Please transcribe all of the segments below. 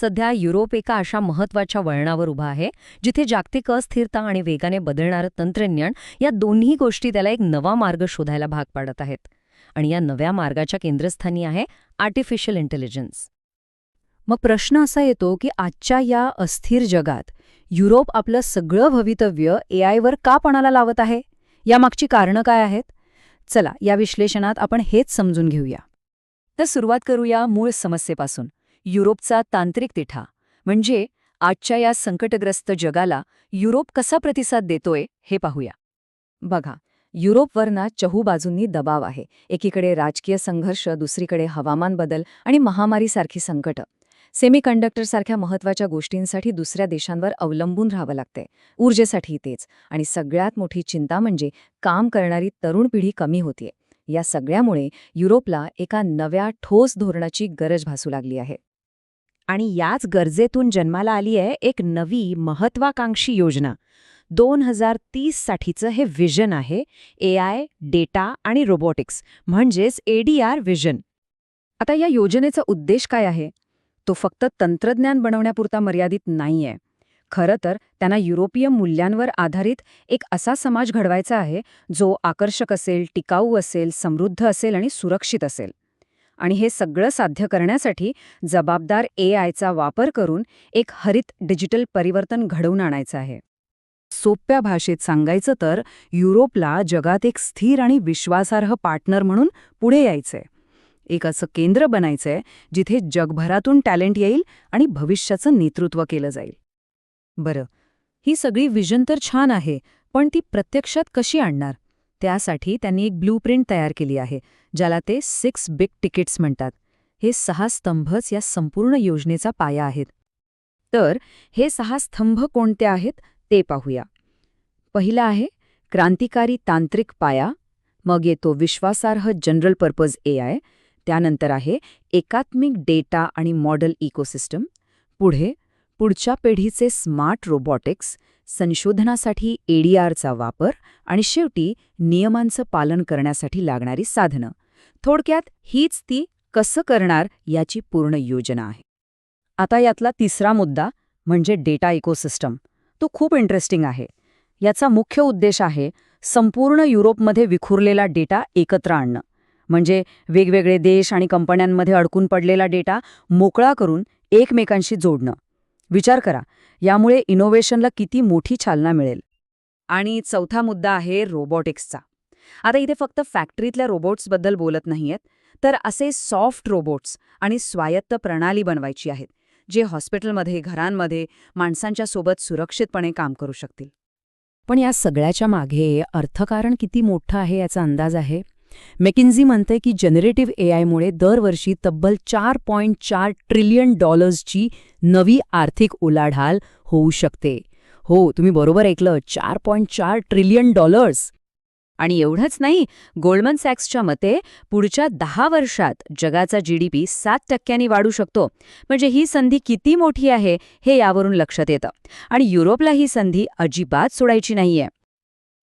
सध्या युरोप एका अशा महत्त्वाच्या वळणावर उभा आहे जिथे जागतिक अस्थिरता आणि वेगाने बदलणारं तंत्रज्ञान या दोन्ही गोष्टी त्याला एक नवा मार्ग शोधायला भाग पाडत आहेत. आणि या नव्या मार्गाच्या केंद्रस्थानी आहे आर्टिफिशियल इंटेलिजन्स. मग प्रश्न असा येतो की आजच्या या अस्थिर जगात युरोप आपलं सगळं भवितव्य ए आयवर का पणाला लावत आहे? यामागची कारणं काय आहेत? चला या विश्लेषणात आपण हेच समजून घेऊया. तर सुरुवात करूया मूळ समस्येपासून. युरोपचा तांत्रिक तिठा म्हणजे आजच्या या संकटग्रस्त जगाला युरोप कसा प्रतिसाद देतोय हे पाहूया. बघा युरोपवर ना चहूबाजूंनी दबाव आहे. एकीकडे राजकीय संघर्ष दुसरीकडे हवामान बदल आणि महामारीसारखी संकटं. सेमीकंडक्टरसारख्या महत्त्वाच्या गोष्टींसाठी दुसऱ्या देशांवर अवलंबून राहावं लागतंय. ऊर्जेसाठी तेच. आणि सगळ्यात मोठी चिंता म्हणजे काम करणारी तरुण पिढी कमी होतीये. या सगळ्यामुळे युरोपला एका नव्या ठोस धोरणाची गरज भासू लागली आहे. आणि याच गरजेतून जन्माला आली आहे एक नवी महत्वाकांक्षी योजना. दोन हजार तीस साठीचं हे विजन आहे ए आय डेटा आणि रोबोटिक्स म्हणजेच एडीआर विजन. आता या योजनेचा उद्देश काय आहे? तो फक्त तंत्रज्ञान बनवण्यापुरता मर्यादित नाहीये. खरं तर त्यांना युरोपीय मूल्यांवर आधारित एक असा समाज घडवायचा आहे जो आकर्षक असेल टिकाऊ असेल समृद्ध असेल आणि सुरक्षित असेल. आणि हे सगळं साध्य करण्यासाठी जबाबदार ए आयचा वापर करून एक हरित डिजिटल परिवर्तन घडवून आणायचं आहे. सोप्या भाषेत सांगायचं तर युरोपला जगात एक स्थिर आणि विश्वासार्ह पार्टनर म्हणून पुढे यायचंय. एक असं केंद्र बनायचंय जिथे जगभरातून टॅलेंट येईल आणि भविष्याचं नेतृत्व केलं जाईल. बरं ही सगळी विजन तर छान आहे पण ती प्रत्यक्षात कशी आणणार? त्यासाठी त्यांनी एक ब्लूप्रिंट तयार केली आहे ज्याला ते सिक्स बिग तिकीट्स म्हणतात. हे सहा स्तंभच या संपूर्ण योजनेचा पाया आहेत. तर हे सहा स्तंभ कोणते आहेत ते पाहूया. पहिला आहे क्रांतिकारी तांत्रिक पाया. मग येतो विश्वासार्ह जनरल पर्पज ए आय. त्यानंतर आहे एकात्मिक डेटा आणि मॉडेल इकोसिस्टम. पुढे पुढच्या पिढीचे स्मार्ट रोबॉटिक्स. संशोधनासाठी एडीआरचा वापर आणि शेवटी नियमांचं पालन करण्यासाठी लागणारी साधनं. थोडक्यात हीच ती कसं करणार याची पूर्ण योजना आहे. आता यातला तिसरा मुद्दा म्हणजे डेटा इकोसिस्टम. तो खूप इंटरेस्टिंग आहे. याचा मुख्य उद्देश आहे संपूर्ण युरोपमध्ये विखुरलेला डेटा एकत्र आणणं. म्हणजे वेगवेगळे देश आणि कंपन्यांमध्ये अडकून पडलेला डेटा मोकळा करून एकमेकांशी जोडणं. विचार करा. यामुळे इनोव्हेशनला किती मोठी चालना मिळेल. आणि चौथा मुद्दा आहे रोबोटिक्सचा आता इथे फक्त फॅक्टरीतल्या रोबोट्सबद्दल बोलत नाहीयेत तर असे सॉफ्ट रोबोट्स आणि स्वायत्त प्रणाली बनवायची आहेत जे हॉस्पिटलमध्ये घरांमध्ये माणसांच्या सोबत सुरक्षितपणे काम करू शकतील. पण या सगळ्याच्या मागे अर्थकारण किती मोठं आहे याचा अंदाज आहे? मेकिन्झी म्हणते की जनरेटिव्ह एआयमुळे दरवर्षी तब्बल चार पॉईंट चार ट्रिलियन डॉलर्सची नवी आर्थिक उलाढाल होऊ शकते. हो तुम्ही बरोबर ऐकलं चार पॉईंट चार ट्रिलियन डॉलर्स आणि एवढंच नाही गोल्डमन सॅक्सच्या मते पुढच्या दहा वर्षात जगाचा जीडीपी सात टक्क्यांनी वाढू शकतो. म्हणजे ही संधी किती मोठी आहे हे यावरून लक्षात येतं. आणि युरोपला ही संधी अजिबात सोडायची नाहीये.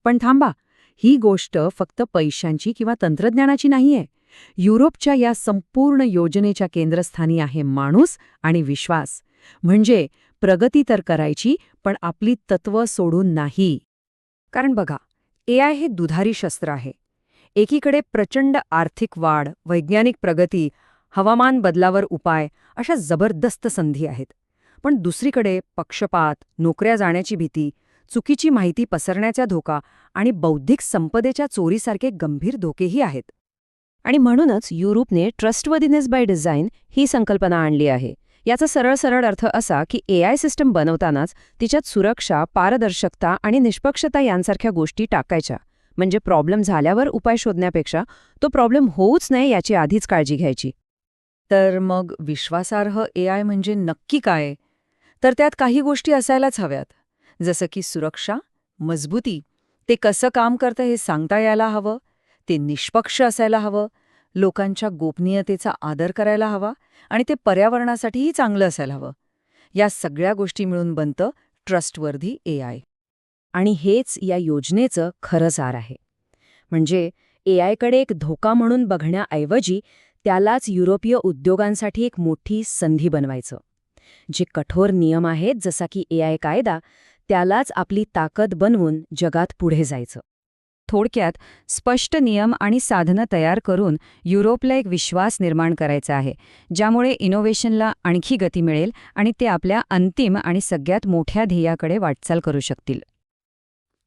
पण थांबा ही गोष्ट फक्त पैशांची किंवा तंत्रज्ञानाची नाहीये. युरोपच्या या संपूर्ण योजनेच्या केंद्रस्थानी आहे माणूस आणि विश्वास. म्हणजे प्रगती तर करायची पण आपली तत्त्व सोडून नाही. कारण बघा ए आय हे दुधारी शस्त्र आहे. एकीकडे प्रचंड आर्थिक वाढ वैज्ञानिक प्रगती हवामान बदलावर उपाय अशा जबरदस्त संधी आहेत. पण दुसरीकडे पक्षपात नोकऱ्या जाण्याची भीती चुकीची माहिती पसरण्याचा धोका आणि बौद्धिक संपदेच्या चोरीसारखे गंभीर धोकेही आहेत. आणि म्हणूनच युरोपने ट्रस्टवदिनेस बाय डिझाईन ही संकल्पना आणली आहे. याचा सरळ सरळ अर्थ असा की एआय सिस्टम बनवतानाच तिच्यात सुरक्षा पारदर्शकता आणि निष्पक्षता यांसारख्या गोष्टी टाकायच्या. म्हणजे प्रॉब्लेम झाल्यावर उपाय शोधण्यापेक्षा तो प्रॉब्लेम होऊच नये याची आधीच काळजी घ्यायची. तर मग विश्वासार्ह एआय म्हणजे नक्की काय? तर त्यात काही गोष्टी असायलाच हव्यात. जसं की सुरक्षा मजबूती. ते कसं काम करतं हे सांगता यायला हवं. ते निष्पक्ष असायला हवं. लोकांच्या गोपनीयतेचा आदर करायला हवा आणि ते पर्यावरणासाठीही चांगलं असायला हवं. या सगळ्या गोष्टी मिळून बनतं ट्रस्टवर्धी ए आय. आणि हेच या योजनेचं खरं सार आहे. म्हणजे ए आयकडे एक धोका म्हणून बघण्याऐवजी त्यालाच युरोपीय उद्योगांसाठी एक मोठी संधी बनवायचं. जे कठोर नियम आहेत जसा की ए आय कायदा त्यालाच आपली ताकद बनवून जगात पुढे जायचं. थोडक्यात स्पष्ट नियम आणि साधनं तयार करून युरोपला एक विश्वास निर्माण करायचा आहे ज्यामुळे इनोव्हेशनला आणखी गती मिळेल आणि ते आपल्या अंतिम आणि सगळ्यात मोठ्या ध्येयाकडे वाटचाल करू शकतील.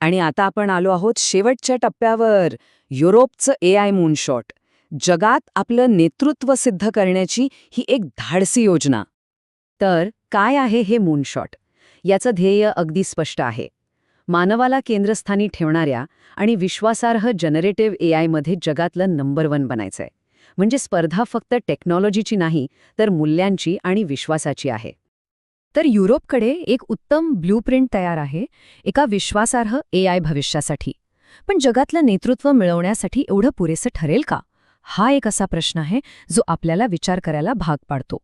आणि आता आपण आलो आहोत शेवटच्या टप्प्यावर युरोपचं ए आय मूनशॉट. जगात आपलं नेतृत्व सिद्ध करण्याची ही एक धाडसी योजना. तर काय आहे हे मूनशॉट? याचं ध्येय अगदी स्पष्ट आहे. मानवाला केंद्रस्थानी ठेवणाऱ्या आणि विश्वासार्ह जनरेटिव्ह ए आयमध्ये जगातलं नंबर वन बनायचंय. म्हणजे स्पर्धा फक्त टेक्नॉलॉजीची नाही तर मूल्यांची आणि विश्वासाची आहे. तर युरोपकडे एक उत्तम ब्लूप्रिंट तयार आहे एका विश्वासार्ह ए आय भविष्यासाठी. पण जगातलं नेतृत्व मिळवण्यासाठी एवढं पुरेसं ठरेल का? हा एक असा प्रश्न आहे जो आपल्याला विचार करायला भाग पाडतो.